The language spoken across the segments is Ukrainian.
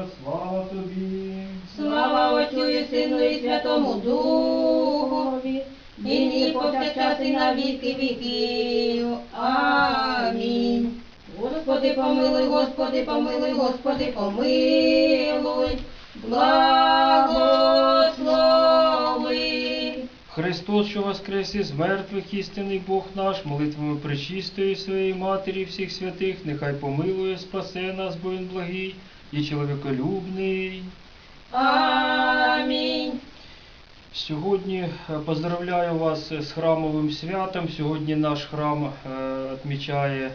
наша, слава тобі. Слава Отцю і Сину і Святому Духові, нині повсякчас і на віки віків. Амінь. Господи, помилуй, Господи, помилуй, Господи, помилуй, благослови. Христос, що воскрес із мертвих, істинний Бог наш, молитвами пречистої своєї Матері всіх святих, нехай помилує, спасе нас, бо Він благий і чоловіколюбний. Амінь. Сьогодні е, поздравляю вас з храмовим святом. Сьогодні наш храм е, відмічає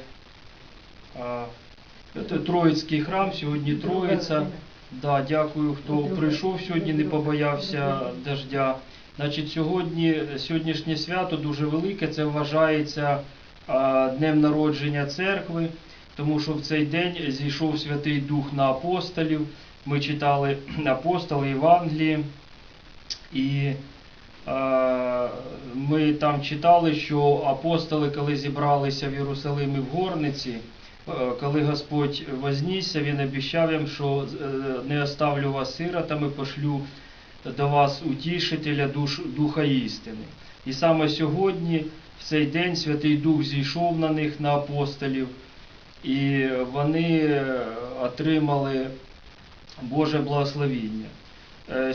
е, Троїцький храм, сьогодні Троїця. Да, дякую, хто прийшов сьогодні, не побоявся дождя. Значить, сьогодні, сьогоднішнє свято дуже велике, це вважається днем народження церкви, тому що в цей день зійшов Святий Дух на апостолів. Ми читали апостоли Євангелії, і е, ми там читали, що апостоли, коли зібралися в Єрусалимі в горниці, е, коли Господь вознісся, Він обіцяв їм, що е, не оставлю вас сиротами, пошлю до вас утішителя душ, Духа істини. І саме сьогодні, в цей день, Святий Дух зійшов на них, на апостолів, і вони е, отримали Боже благословіння. Е,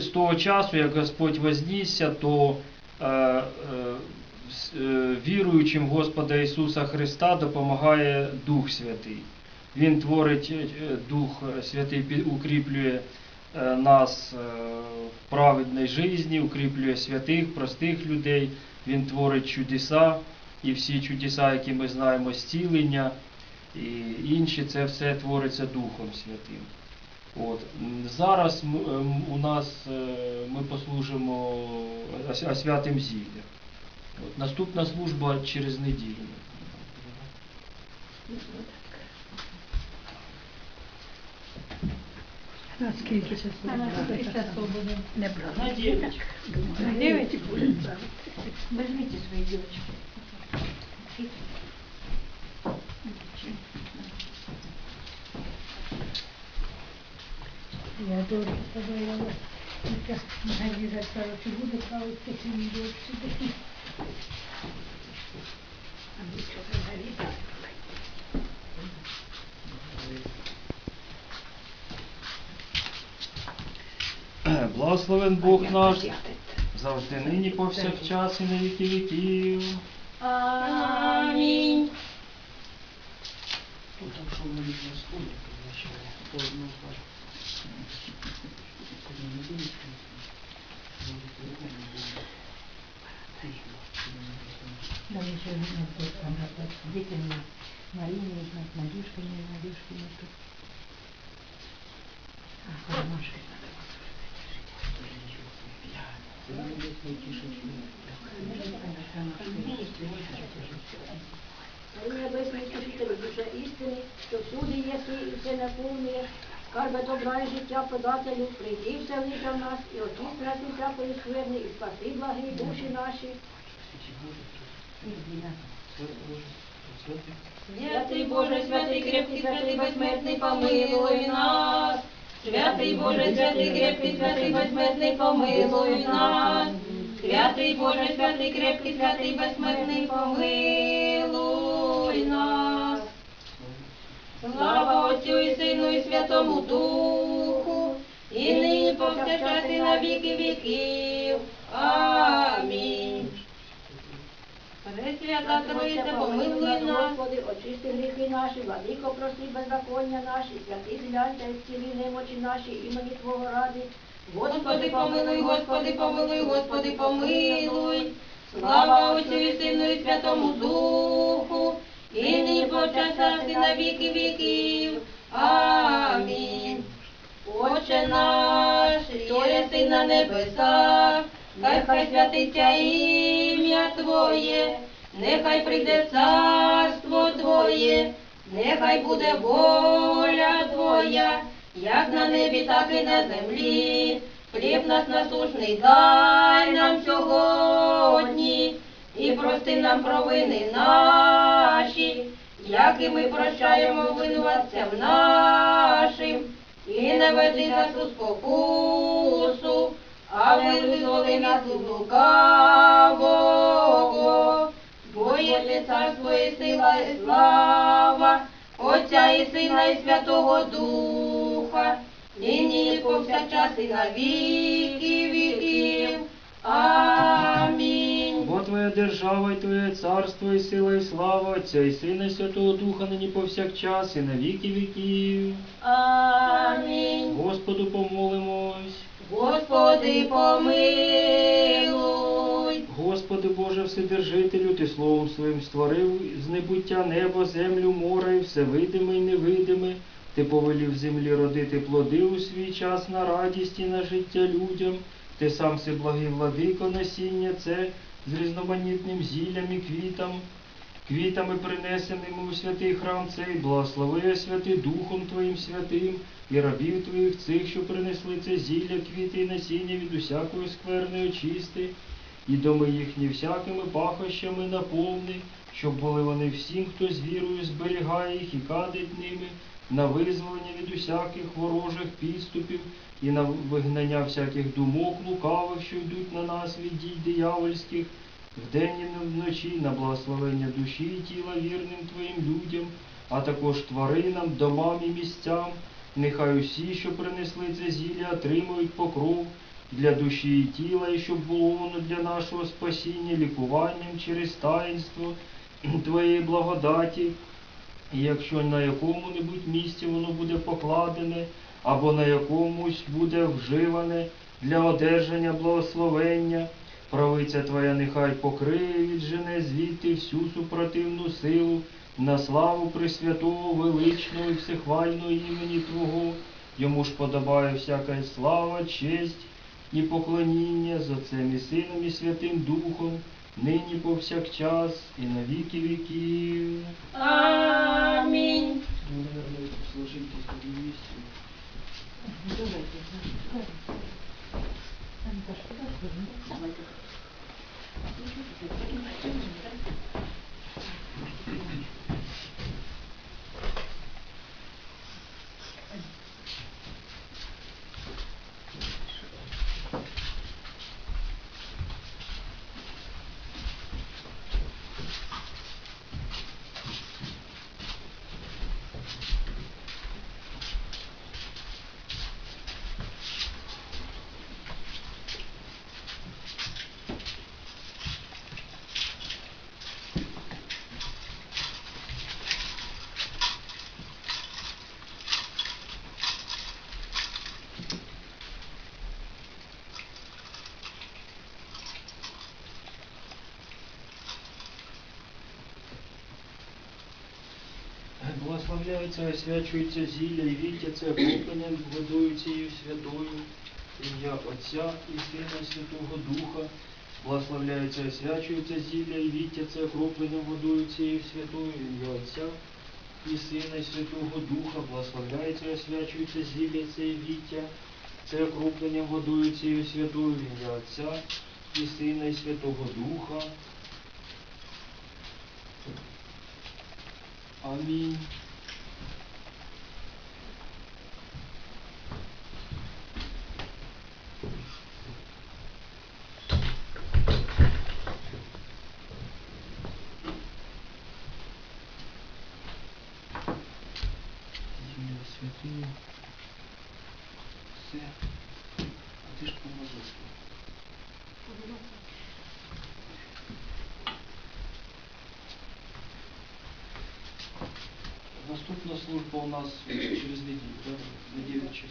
З того часу, як Господь вознісся, то е, віруючим Господа Ісуса Христа допомагає Дух Святий. Він творить Дух Святий, укріплює нас в праведній житті, укріплює святих, простих людей. Він творить чудеса, і всі чудеса, які ми знаємо, зцілення і інші, це все твориться Духом Святим. От. Зараз ем, у нас е, ми послужимо ос- освятим зілля. От. Наступна служба через неділю. Скільки на скільки часу буде? Не брала. На дев'ять. На дев'ять буде. Возьмите свої дівчатки. Я добре яка Галіра сказала, чи буде правити такі дочці такі. А ми що Галіра? Благословен Бог наш, завжди нині повсякчас і на віки віків. Амінь. Да, еще у меня тут там работает. Дети мне Марина не знает, Надюшка не, Надюшка не тут. А, Ромашка надо Небесний Вчителю, душа істини, що всюди єси і все наповнюєш, скарби добра і життя подателю, прийди вселися в нас і очисти нас від всякої скверни, і спаси благі душі наші. Святий Боже, святий крепкий, святий безсмертний, помилуй нас. Святий Боже, святий крепкий, святий безсмертний, помилуй нас. Святий Боже, святий крепкий, святий безсмертний, помилуй Слава Отцю і Сину і Святому Духу, і нині повсякчас і на віки віків. Амінь. Пресвята Троїця, помилуй нас. Господи, очисти гріхи наші, владико, прости беззаконня наші, святи зглянься і зціли немочі наші, імені Твого ради. Господи, помилуй, Господи, помилуй, Господи, помилуй. Слава Отцю і Сину і Святому Духу, і нині повсякчас і на віки віків. Амінь. Отче наш, що єси на небесах, нехай святиться ім'я Твоє, нехай прийде царство Твоє, нехай буде воля Твоя, як на небі, так і на землі. Хліб наш насушний дай нам сьогодні, і прости нам провини наші, як і ми прощаємо винуватцям нашим, і не веди нас у спокусу, але визволи нас від лукавого. Твоє ти царство і сила і слава, Отця і Сина і Святого Духа, нині повсякчас і на віки віків. Амінь. Твоя держава і Твоє царство, і сила, і слава Отця, і Сина, і Святого Духа, нині повсякчас, і на віки віків. Амінь. Господу помолимось. Господи, помилуй. Господи Боже Вседержителю, Ти словом своїм створив з небуття небо, землю, море, і все видиме і невидиме. Ти повелів землі родити плоди у свій час на радість і на життя людям. Ти сам си благий владико насіння, це з різноманітним зіллям і квітам, квітами принесеними у святий храм цей, благослови святий Духом Твоїм святим, і рабів Твоїх цих, що принесли це зілля, квіти і насіння від усякої скверної очисти, і доми їхні всякими пахощами наповни, щоб були вони всім, хто з вірою зберігає їх і кадить ними, на визволення від усяких ворожих підступів і на вигнання всяких думок лукавих, що йдуть на нас від дій диявольських, вдень і вночі, на благословення душі і тіла вірним Твоїм людям, а також тваринам, домам і місцям. Нехай усі, що принесли це зілля, отримують покров для душі і тіла, і щоб було воно для нашого спасіння, лікуванням через таїнство Твоєї благодаті. І якщо на якому-небудь місці воно буде покладене, або на якомусь буде вживане для одержання благословення, правиця Твоя нехай покриє і віджене звідти всю супротивну силу на славу Пресвятого, величного і всехвального імені Твого. Йому ж подобає всяка слава, честь і поклоніння з Отцем і Сином і Святим Духом, нині повсякчас і на віки віків. Амінь. Давайте, Благословляється, освячується зілля і віття, це окроплення водою цією святою, ім'я Отця і Сина Святого Духа. Благословляється, освячується зілля і віття, це окроплення водою цією святою, ім'я Отця і Сина Святого Духа. Благословляється, освячується зілля це віття, це окроплення водою цією святою, ім'я Отця і Сина і Святого Духа. Амінь. Святые. Все. А ти ж поможеш. Наступна служба у нас через неділю, да? на 9 часов.